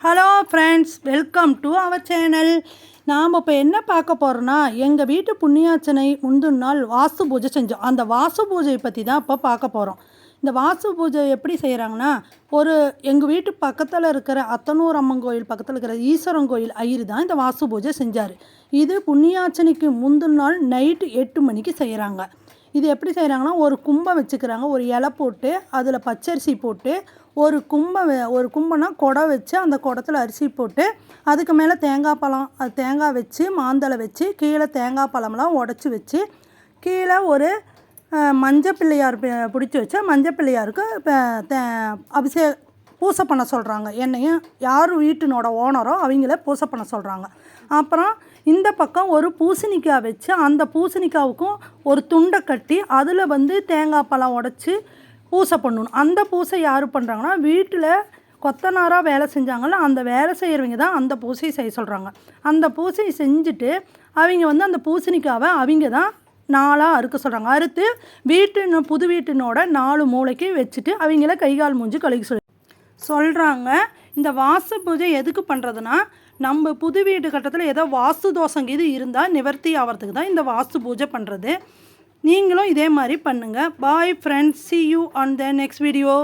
Hello friends welcome to our channel நாம் இப்போ என்ன பார்க்க போகிறோன்னா எங்கள் வீட்டு புண்ணியாச்சனை முந்தின நாள் வாசு பூஜை செஞ்சோம். அந்த வாசு பூஜையை பற்றி தான் இப்போ பார்க்க போகிறோம் இந்த வாசு பூஜை எப்படி செய்கிறாங்கன்னா ஒரு எங்கள் வீட்டு பக்கத்தில் இருக்கிற அத்தனூர் அம்மன் கோயில் பக்கத்தில் இருக்கிற ஈஸ்வரன் கோயில் ஐயர் தான் இந்த வாசு பூஜை செஞ்சார். இது புண்ணியாச்சனைக்கு முந்தின நாள் நைட்டு எட்டு மணிக்கு செய்கிறாங்க இது எப்படி செய்கிறாங்கன்னா ஒரு கும்பம் வச்சுக்கிறாங்க. ஒரு இலை போட்டு அதில் பச்சரிசி போட்டு ஒரு கும்பம் ஒரு கும்பம்னா குடம் வச்சு அந்த குடத்தில் அரிசி போட்டு அதுக்கு மேலே தேங்காய் பழம் அது தேங்காய் வச்சு மாந்தளை வச்சு கீழே தேங்காய் பழம்லாம் உடச்சி வச்சு கீழே ஒரு மஞ்சள் பிள்ளையார் பி- பிடிச்சி வச்சா மஞ்சள் பிள்ளையாருக்கு இப்போ தே- அபிஷே பூசை பண்ண சொல்கிறாங்க என்னையும் யார் வீட்டினோட ஓனரோ அவங்கள பூசை பண்ண சொல்கிறாங்க அப்புறம் இந்த பக்கம் ஒரு பூசணிக்காய் வச்சு அந்த பூசணிக்காவுக்கும் ஒரு துண்டை கட்டி அதில் வந்து தேங்காய் பழம் உடச்சி பூசை பண்ணணும். அந்த பூசை யார் பண்ணுறாங்கன்னா வீட்டில் கொத்தனாராக வேலை செஞ்சாங்கல்ல அந்த வேலை செய்கிறவங்க தான் அந்த பூசையை செய்ய சொல்கிறாங்க அந்த பூசையை செஞ்சுட்டு அவங்க வந்து அந்த பூசணிக்காவை அவங்க தான் நாளாக அறுக்க சொல்கிறாங்க அறுத்து வீட்டு புது வீட்டினோட நாலு மூளைக்கு வச்சுட்டு அவங்கள கை கால் மூஞ்சி கழுகி சொல்லி சொல்கிறாங்க இந்த வாஸ்து பூஜை எதுக்கு பண்ணுறதுனா நம்ம புது வீடு கட்டத்தில் ஏதோ வாஸ்து தோஷம் இது இருந்தால் நிவர்த்தி ஆகிறதுக்கு தான் இந்த வாஸ்து பூஜை பண்ணுறது நீங்களும் இதே மாதிரி பண்ணுங்கள் bye friends see you on the next video